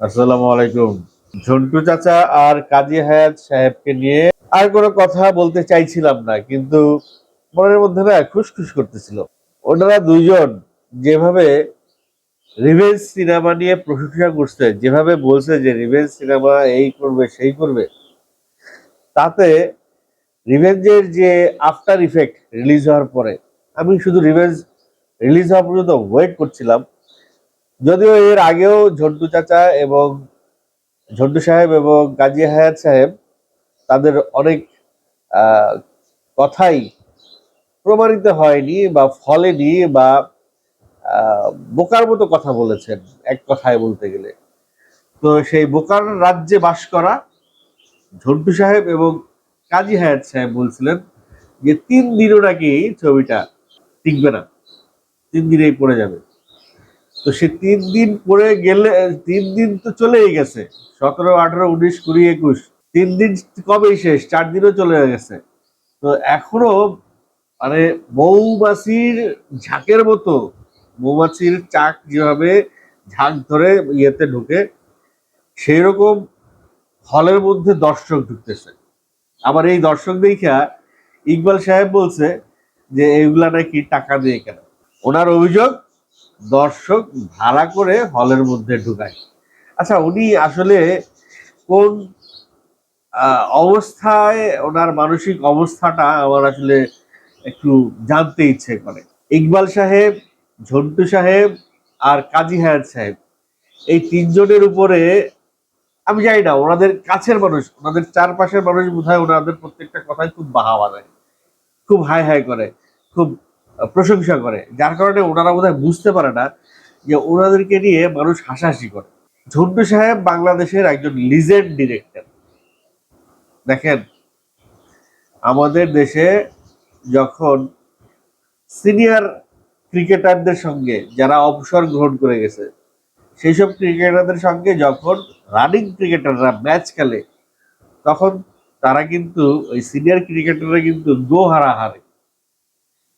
আসসালামু আলাইকুম। ঝন্টু চাচা আর কাজী হায়াত সাহেবকে নিয়ে আর কোনো কথা বলতে চাইছিলাম না, কিন্তু মনের মধ্যে না খুশখুশ করতেছিল। ওনারা দুইজন যেভাবে রিভেঞ্জ সিনেমা নিয়ে প্রশংসা করছে, যেভাবে বলছে যে রিভেঞ্জ সিনেমা এই করবে, সেই করবে, তাতে রিভেঞ্জের যে আফটার ইফেক্ট রিলিজ হওয়ার পরে, আমি শুধু রিভেঞ্জ রিলিজ হওয়া পর্যন্ত ওয়েট করছিলাম যদিও এর আগেও ঝন্টু চাচা এবং ঝন্টু সাহেব এবং গাজী হায়াত সাহেব তাদের অনেক কথাই প্রমাণিত হয়নি বা ফলেনি বা বোকার মতো কথা বলেছেন এক কথায় বলতে গেলে। তো সেই বোকার রাজ্যে বাস করা ঝন্টু সাহেব এবং কাজী হায়াত সাহেব বলছিলেন যে তিন দিনও নাকি ছবিটা টিকবে না, তিন দিনেই পড়ে যাবে। তো সে তিন দিন পরে গেলে, তিন দিন তো চলেই গেছে। সতেরো, আঠারো, উনিশ, কুড়ি, একুশ। তিন দিন কবেই শেষ? চার দিনও চলে গেছে। তো এখনও মানে মৌমাছির ঝাঁকের মতো, মৌমাছির চাক যেভাবে ঝাঁক ধরে ইয়েতে ঢুকে সেই রকম হলের মধ্যে দর্শক ঢুকতেছে। আবার এই দর্শক দেখা ইকবাল সাহেব বলছে যে এইগুলা নাকি টাকা দিয়ে কেন। ওনার অভিযোগ দর্শক ভাড়া করে হলের মধ্যে ঢুকায়। আচ্ছা উনি আসলে কোন অবস্থায় ওনার মানসিক অবস্থাটা আমার আসলে একটু জানতে ইচ্ছে করে। ইকবাল সাহেব, ঝন্টু সাহেব আর কাজী হায়াত সাহেব, এই তিনজনের উপরে আমি জানি না, ওনাদের কাছের মানুষ, ওনাদের চারপাশের মানুষ বোধহয় ওনাদের প্রত্যেকটা কথায় খুব বাহাবা দেয়, খুব হাই হাই করে, খুব প্রশংসা করে, যার কারণে ওনারা বোধহয় বুঝতে পারে না যে ওনাদেরকে নিয়ে মানুষ হাসাহাসি করে। ঝন্টু সাহেব বাংলাদেশের একজন লিজেন্ড ডিরেক্টর। দেখেন, আমাদের দেশে যখন সিনিয়র ক্রিকেটারদের সঙ্গে যারা অবসর গ্রহণ করে গেছে, সেই সব ক্রিকেটারদের সঙ্গে যখন রানিং ক্রিকেটাররা ম্যাচ খেলে, তখন তারা কিন্তু, ওই সিনিয়র ক্রিকেটাররা কিন্তু গো হারা হারে।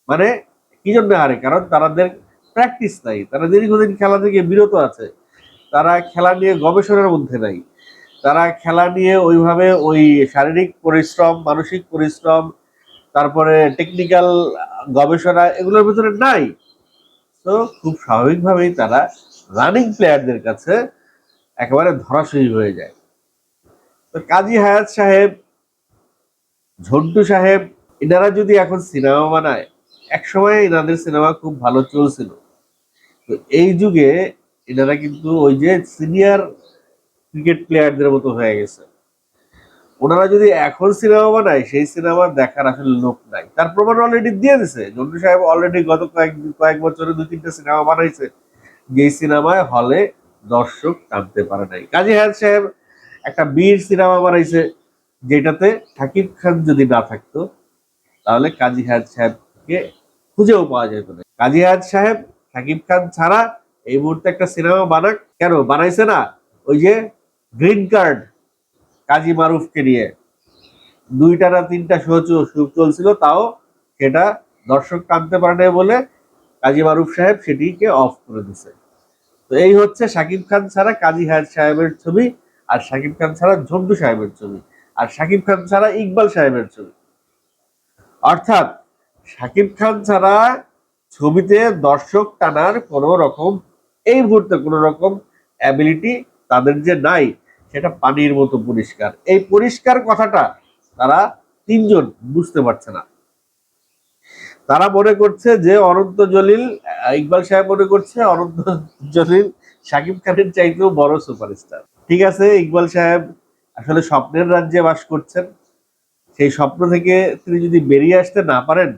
মানে কি জন্য হারে? কারণ তাদের প্র্যাকটিস নাই। তারা দীর্ঘদিন খেলা থেকে বিরত আছে। তারা খেলা নিয়ে গবেষণার মধ্যে নাই। তারা খেলা নিয়ে ওইভাবে ওই শারীরিক পরিশ্রম, মানসিক পরিশ্রম, তারপরে টেকনিক্যাল গবেষণা এগুলোর ভিতরে নাই। তো খুব স্বাভাবিকভাবেই তারা রানিং প্লেয়ারদের কাছে একেবারে ধরাশয়ী হয়ে যায়। তো কাজী হায়াত সাহেব, ঝন্টু সাহেব, এনারা যদি এখন সিনেমা বানায় একসময় এনাদের সিনেমা খুব ভালো চলছিল। তো এই যুগে এনারা কিন্তু ওই যে সিনিয়র ক্রিকেট প্লেয়ারদের মতো হয়ে গেছে। ওনারা যদি এখন সিনেমা বানায়, সেই সিনেমা দেখার আসলে লোক নাই। তার প্রমাণ অলরেডি দিয়ে দিছে। জন্টু সাহেব অলরেডি গত কয়েক কয়েক বছরে দুই, তিনটা সিনেমা বানাইছে। যেই সিনেমায় হলে দর্শক টানতে পারে নাই। কাজী হায়াত সাহেব একটা বীর সিনেমা বানাইছে, যেটাতে শাকিব খান যদি না থাকতো, তাহলে কাজী হায়াত সাহেবকে খুঁজেও পাওয়া যেত না কাজী হায়াত সাহেব শাকিব খান ছাড়া এই মুহূর্তে একটা সিনেমা বানাক, কেন? বানাইছে না? ওই যে গ্রিন কার্ড, কাজী মারুফকে নিয়ে। দুইটা না তিনটা শো চলছিল, তাও সেটা দর্শক টানতে পারে বলে কাজী মারুফ সাহেব সেটিকে অফ করে দিছে। তো এই হচ্ছে শাকিব খান ছাড়া কাজী হায়াত সাহেবের ছবি আর শাকিব খান ছাড়া ঝন্টু সাহেবের ছবি। আর সাকিব খান ছাড়া ইকবাল সাহেবের ছবি। অর্থাৎ শাকিব খান ছাড়া ছবিতে দর্শক টানার কোন রকম, এই মুহূর্তে কোন রকম অ্যাবিলিটি তাদের যে নাই, সেটা পানির মতো পরিষ্কার। এই পরিষ্কার কথাটা তারা তিনজন বুঝতে পারছে না। তারা মনে করছে যে অনন্ত জলিল, ইকবাল সাহেব মনে করছে অনন্ত জলিল শাকিব খানের চাইতেও বড় সুপারস্টার। ঠিক আছে, ইকবাল সাহেব আসলে স্বপ্নের রাজ্যে বাস করছেন। সেই স্বপ্ন থেকে তিনি যদি বেরিয়ে আসতে না পারেন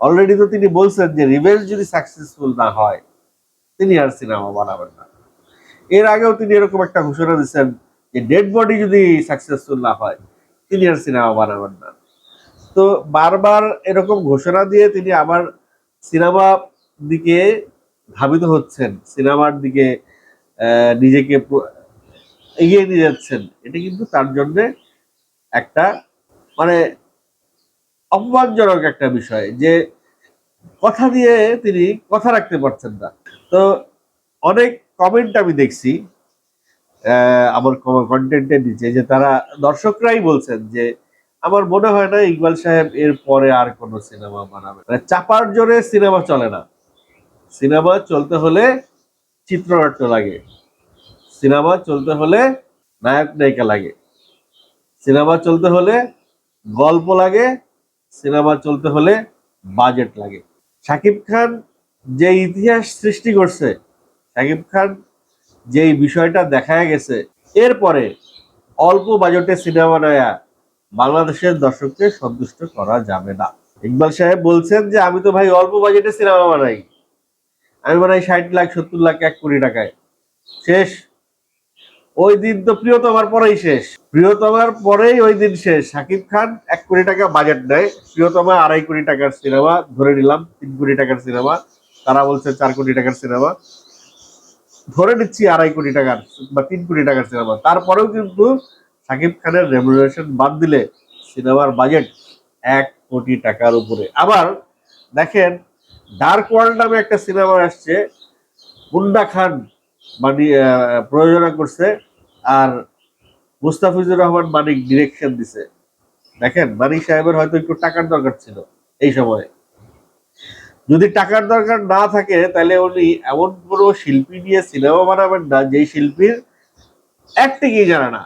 অলরেডি তো তিনি বলছেন যে রিভেঞ্জ যদি সাকসেসফুল না হয়, তিনি আর সিনেমা বানাবেন না। এর আগেও তিনি এরকম একটা ঘোষণা দিচ্ছেন যে ডেড বডি যদি সাকসেসফুল না হয়, তিনি আর সিনেমা বানাবেন না। তো বারবার এরকম ঘোষণা দিয়ে তিনি আবার সিনেমা দিকে ধাবিত হচ্ছেন সিনেমার দিকে নিজেকে এগিয়ে নিয়ে যাচ্ছেন। এটা কিন্তু তার জন্যে একটা মানে অপমানজনক একটা বিষয় যে কথা দিয়ে তিনি কথা রাখতে পারছেন না। তো অনেক কমেন্ট আমি দেখছি আমার কন্টেন্টের নিচে যে তারা দর্শকরাই বলছেন যে আমার মনে হয় না ইকবাল সাহেব এর পরে আর কোনো সিনেমা বানাবে। মানে চাপার জোরে সিনেমা চলে না। সিনেমা চলতে হলে চিত্রনাট্য লাগে। সিনেমা চলতে হলে নায়ক নায়িকা লাগে। সিনেমা চলতে হলে গল্প লাগে। সিনেমা চলতে হলে বাজেট লাগে। শাকিব খান যে ইতিহাস সৃষ্টি করছে, শাকিব খান যে বিষয়টা দেখা গেছে, এরপরে অল্প বাজেটে সিনেমা নেয়া বাংলাদেশের দর্শককে সন্তুষ্ট করা যাবে না। ইকবাল সাহেব বলছেন যে, আমি তো ভাই অল্প বাজেটে সিনেমা বানাই। আমি বানাই ষাট লাখ, সত্তর লাখ, এক কোটি টাকায়। শেষ ওই দিন তো প্রিয়তমার পরেই শেষ। প্রিয়তমার পরেই ওই দিন শেষ। শাকিব খান এক কোটি টাকা বাজেট নেয় প্রিয়তমা আড়াই কোটি টাকার সিনেমা ধরে নিলাম, তিন কোটি টাকার সিনেমা। তারা বলছে চার কোটি টাকার সিনেমা। ধরে নিচ্ছি আড়াই কোটি টাকার বা তিন কোটি টাকার সিনেমা। তারপরেও কিন্তু শাকিব খানের রেমুনারেশন বাদ দিলে সিনেমার বাজেট এক কোটি টাকার উপরে। আবার দেখেন ডার্ক ওয়ার্ল্ড নামে একটা সিনেমা আসছে মুন্ডা খান। মানে প্রযোজনা করছে আর মুস্তাফিজুর রহমান মানিক ডিরেকশন দিছে। দেখেন মানিক সাহেবের হয়তো একটু টাকার দরকার ছিল এই সময়ে। যদি টাকার দরকার না থাকে, তাহলে উনি এমন কোনো শিল্পী নিয়ে সিনেমা বানাবেন না, যেই শিল্পীর অ্যাক্টিংই জানে না।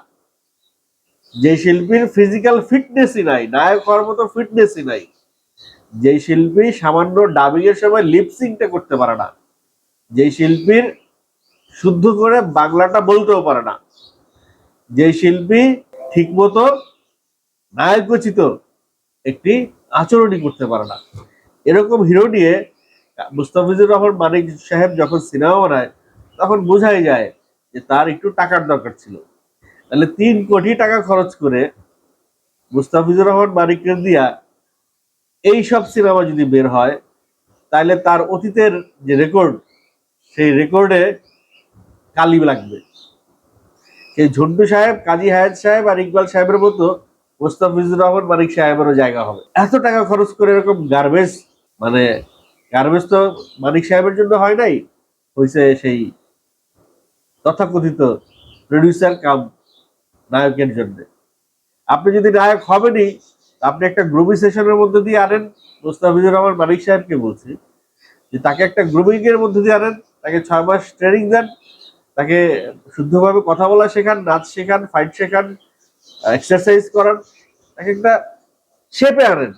যে শিল্পীর ফিজিক্যাল ফিটনেসই নাই নায়ক হওয়ার মতো ফিটনেসই নাই। যে শিল্পী সামান্য ডাবিং এর সময় লিপসিংটা করতে পারে না। যে শিল্পীর শুদ্ধ করে বাংলাটা বলতেও পারে না। যে শিল্পী ঠিকমতো নায়কোচিত একটি আচরণই করতে পারে না। এরকম হিরো নিয়ে মুস্তাফিজুর রহমান, মানিক সাহেব যখন সিনেমা বানায়, তখন বোঝাই যায় যে তার একটু টাকার দরকার ছিল। তাহলে তিন কোটি টাকা খরচ করে মুস্তাফিজুর রহমান, মানিককে দিয়া এই সব সিনেমা যদি বের হয়, তাহলে তার অতীতের যে রেকর্ড সেই রেকর্ডে কালি লাগবে। সেই ঝন্টু সাহেব, কাজী হায়াত সাহেব আর ইকবাল সাহেবের মতো মোস্তাফিজুর রহমান, মানিক সাহেবেরও জায়গা হবে। এত টাকা খরচ করে এরকম গার্বেজ মানে গার্বেজ তো মানিক সাহেবের জন্য হয় নাই হয়েছে সেই তথাকথিত প্রডিউসার কাম নায়কের জন্য। আপনি যদি নায়ক হবেনই, আপনি একটা গ্রুমিং সেশনের মধ্যে দিয়ে আনেন, মোস্তাফিজুর রহমান, মানিক সাহেবকে বলছি, যে তাকে একটা গ্রুমিং এর মধ্যে দিয়ে আনেন, তাকে ছয় মাস ট্রেনিং দেন তাকে শুদ্ধভাবে কথা বলা শেখান, নাচ শেখান ফাইট শেখান এক্সারসাইজ করান। তাকে একটা শেপে আনেন।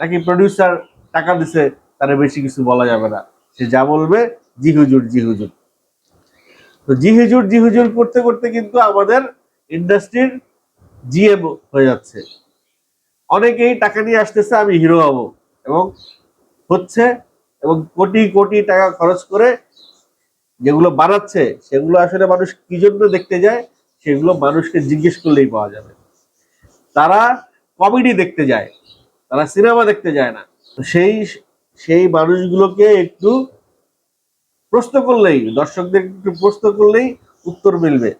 নাকি প্রডিউসার টাকা দিছে, তার বেশি কিছু বলা যাবে না। সে যা বলবে, জি হুজুর জি হুজুর। তো জি হুজুর জি হুজুর করতে করতে কিন্তু আমাদের ইন্ডাস্ট্রির জিএম হয়ে যাচ্ছে। অনেকেই টাকা নিয়ে আসতেছে, আমি হিরো হব। এবং হচ্ছে, এবং কোটি কোটি টাকা খরচ করে যেগুলো বানাচ্ছে, সেগুলো আসলে মানুষ কি জন্য দেখতে যায়? সেগুলো মানুষকে জিজ্ঞেস করলেই পাওয়া যাবে। তারা কমেডি দেখতে যায়, তারা সিনেমা দেখতে যায় না। সেই সেই মানুষগুলোকে একটু প্রশ্ন করলেই, দর্শকদের একটু প্রশ্ন করলেই উত্তর মিলবে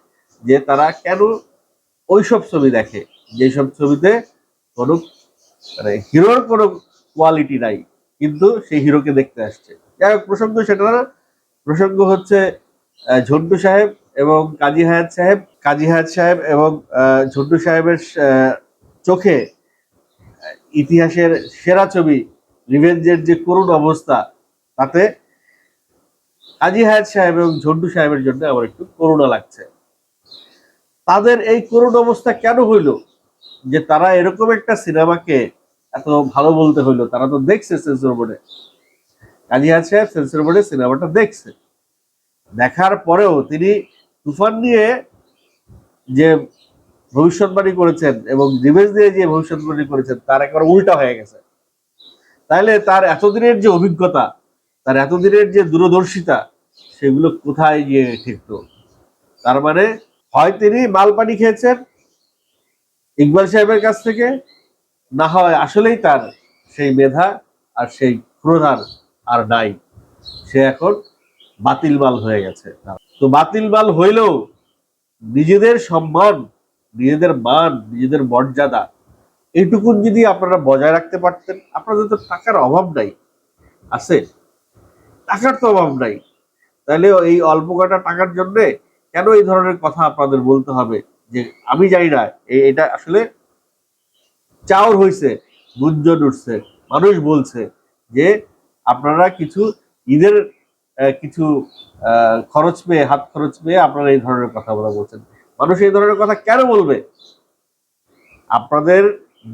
যে তারা কেন ওইসব ছবি দেখে, যেসব ছবিতে কোনো মানে হিরোর কোনো কোয়ালিটি নাই, কিন্তু সেই হিরোকে দেখতে আসছে। যাই হোক, প্রসঙ্গ সেটা না প্রসঙ্গ হচ্ছে ঝন্টু সাহেব এবং কাজী হায়াত সাহেব, কাজী হায়াত সাহেব এবং ঝন্টু সাহেবের চোখে ইতিহাসের সেরা ছবি, রিভেঞ্জের যে করুণ অবস্থা, তাতে কাজী হায়াত সাহেব এবং ঝন্টু সাহেবের জন্য আমার একটু করুণা লাগছে। তাদের এই করুণ অবস্থা কেন হইল? যে তারা এরকম একটা সিনেমাকে এত ভালো বলতে হইল, তারা তো দেখছে সেন্সর বোর্ডে। হায়াত সাহেব সেন্সর বোর্ডে সিনেমাটা দেখছে। দেখার পরেও তিনি তুফান নিয়ে যে ভবিষ্যৎবাণী করেছেন এবং রিভেঞ্জ দিয়ে যে ভবিষ্যৎবাণী করেছেন, তার একবার উল্টা হয়ে গেছে। তাইলে তার এতদিনের যে অভিজ্ঞতা, তার এতদিনের যে দূরদর্শিতা, সেগুলো কোথায় গিয়ে ঠেকতো? তার মানে হয় তিনি মাল পানি খেয়েছেন ইকবাল সাহেবের কাছ থেকে, না হয় আসলেই তার সেই মেধা আর সেই ক্রোধার আর নাই। সে এখন বাতিল মাল হয়ে গেছে। তো বাতিল মাল হইলেও নিজেদের সম্মান, নিজেদের মান, নিজেদের মর্যাদা, এইটুকুন যদি আপনারা বজায় রাখতে পারতেন, আপনাদের তো টাকার অভাব নাই। আছে? টাকার তো অভাব নাই। তাহলে এই অল্প কটা টাকার জন্যে কেন এই ধরনের কথা আপনাদের বলতে হবে? যে আমি জানি না এটা আসলে চাওর হয়েছে গুঞ্জন উঠছে। মানুষ বলছে যে আপনারা কিছু ঈদের কিছু খরচ পেয়ে, হাত খরচ পেয়ে আপনারা এই ধরনের কথা বলা বলছেন। মানুষ এই ধরনের কথা কেন বলবে? আপনাদের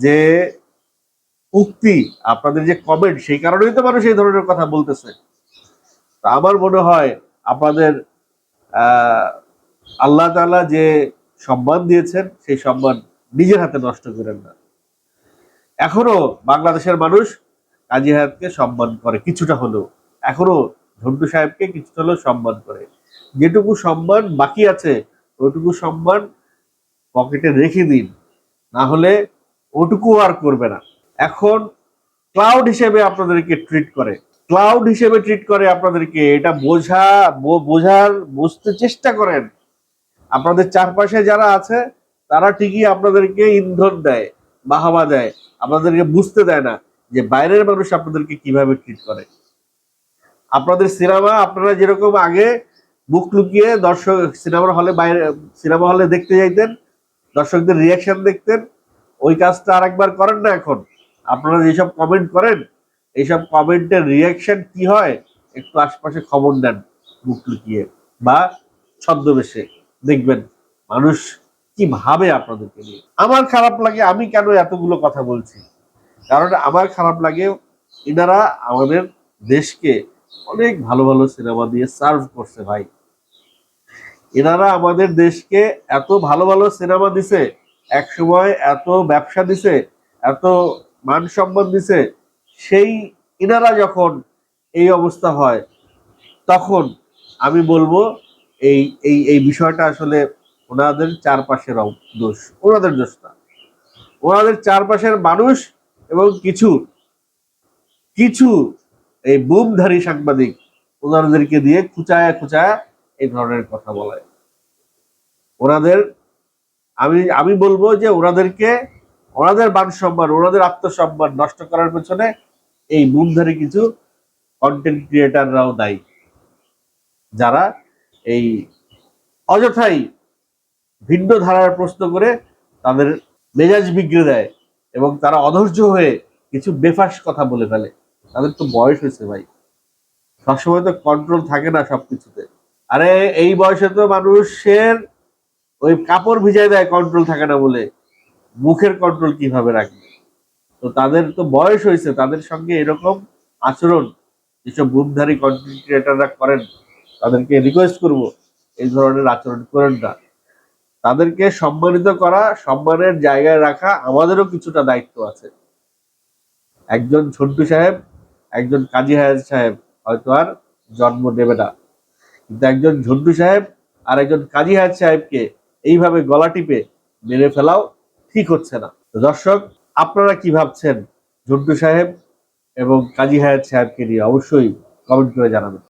যে উক্তি, আপনাদের যে কমেন্ট সেই কারণেই তো মানুষ এই ধরনের কথা বলতেছে। তা আমার মনে হয় আপনাদের আল্লাহ তাআলা যে সম্মান দিয়েছেন, সেই সম্মান নিজের হাতে নষ্ট করেন না। এখনও বাংলাদেশের মানুষ কাজী হায়াতকে সম্মান করে, কিছুটা হলেও। এখনও ঝন্টু সাহেবকে কিছুটা হলেও সম্মান করে। যেটুকু সম্মান বাকি আছে, ওটুকু সম্মান পকেটে রেখে দিন। না হলে ওটুকু আর করবে না। এখন ক্লাউড হিসেবে আপনাদেরকে ট্রিট করে। ক্লাউড হিসেবে ট্রিট করে আপনাদেরকে। এটা বোঝা বোঝার, বুঝতে চেষ্টা করেন। আপনাদের চারপাশে যারা আছে, তারা ঠিকই আপনাদেরকে ইন্ধন দেয়, বাহাবা দেয়। আপনাদেরকে বুঝতে দেয় না। যে বাইরের মানুষ আপনাদেরকে কীভাবে ট্রিট করে? আপনাদের সিনেমা, আপনারা যেরকম আগে বুক লুকিয়ে দর্শক সিনেমার হলে বাইরে, সিনেমা হলে দেখতে যাইতেন, দর্শকদের রিয়াকশন দেখতেন, ওই কাজটা আরেকবার করেন না এখন। আপনারা যেসব কমেন্ট করেন, এইসব কমেন্টের রিয়াকশন কি হয়, একটু আশপাশে খবর নেন মুখ লুকিয়ে বা ছদ্মবেশে। দেখবেন মানুষ কি ভাবে আপনাদেরকে নিয়ে। আমার খারাপ লাগে আমি কেন এতগুলো কথা বলছি? কারণ আমার খারাপ লাগে এনারা আমাদের দেশকে অনেক ভালো ভালো সিনেমা দিয়ে সার্ভ করছে ভাই। এনারা আমাদের দেশকে এত ভালো ভালো সিনেমা দিছে এক সময় এত ব্যবসা দিছে, এত মান সম্মান দিছে, সেই এনারা যখন এই অবস্থা হয়, তখন আমি বলব এই এই এই বিষয়টা আসলে ওনাদের চারপাশের দোষ, ওনাদের দোষ না ওনাদের চারপাশের মানুষ এবং কিছু কিছু এই বুমধারী সাংবাদিক ওনাদেরকে দিয়ে খুচায়া খুচায়া এই ধরনের কথা বলায় ওনাদের, আমি আমি বলব যে ওনাদেরকে, ওনাদের মান সম্মান ওনাদের আত্মসম্মান নষ্ট করার পেছনে এই বুমধারী কিছু কন্টেন্ট ক্রিয়েটাররাও দায়ী, যারা এই অযথাই ভিন্ন ধারার প্রশ্ন করে তাদের মেজাজ বিগড়ে দেয়। এবং তারা অধৈর্য হয়ে কিছু বেফাস কথা বলে ফেলে। তাদের তো বয়স হয়েছে ভাই। সবসময় তো কন্ট্রোল থাকে না সবকিছুতে। আরে, এই বয়সে তো মানুষের ওই কাপড় ভিজায় দেয় কন্ট্রোল থাকে না বলে। মুখের কন্ট্রোল কীভাবে রাখবে? তো তাদের তো বয়স হয়েছে, তাদের সঙ্গে এরকম আচরণ যেসব বুমধারী কন্টেন্ট ক্রিয়েটাররা করেন, তাদেরকে রিকোয়েস্ট করব, এই ধরনের আচরণ করেন না। তাদেরকে সম্মানিত করা, সম্মানের জায়গায় রাখা আমাদেরও কিছুটা দায়িত্ব আছে। একজন ঝন্টু সাহেব, একজন কাজী হায়াজ সাহেব হয়তো আর জন্ম দেবে না। কিন্তু একজন ঝন্টু সাহেব আর একজন কাজী হায়াজ সাহেবকে এইভাবে গলা টিপে মেরে ফেলাও ঠিক হচ্ছে না। দর্শক, আপনারা কি ভাবছেন ঝন্টু সাহেব এবং কাজী হায়াত সাহেবকে নিয়ে? অবশ্যই কমেন্ট করে জানাবেন।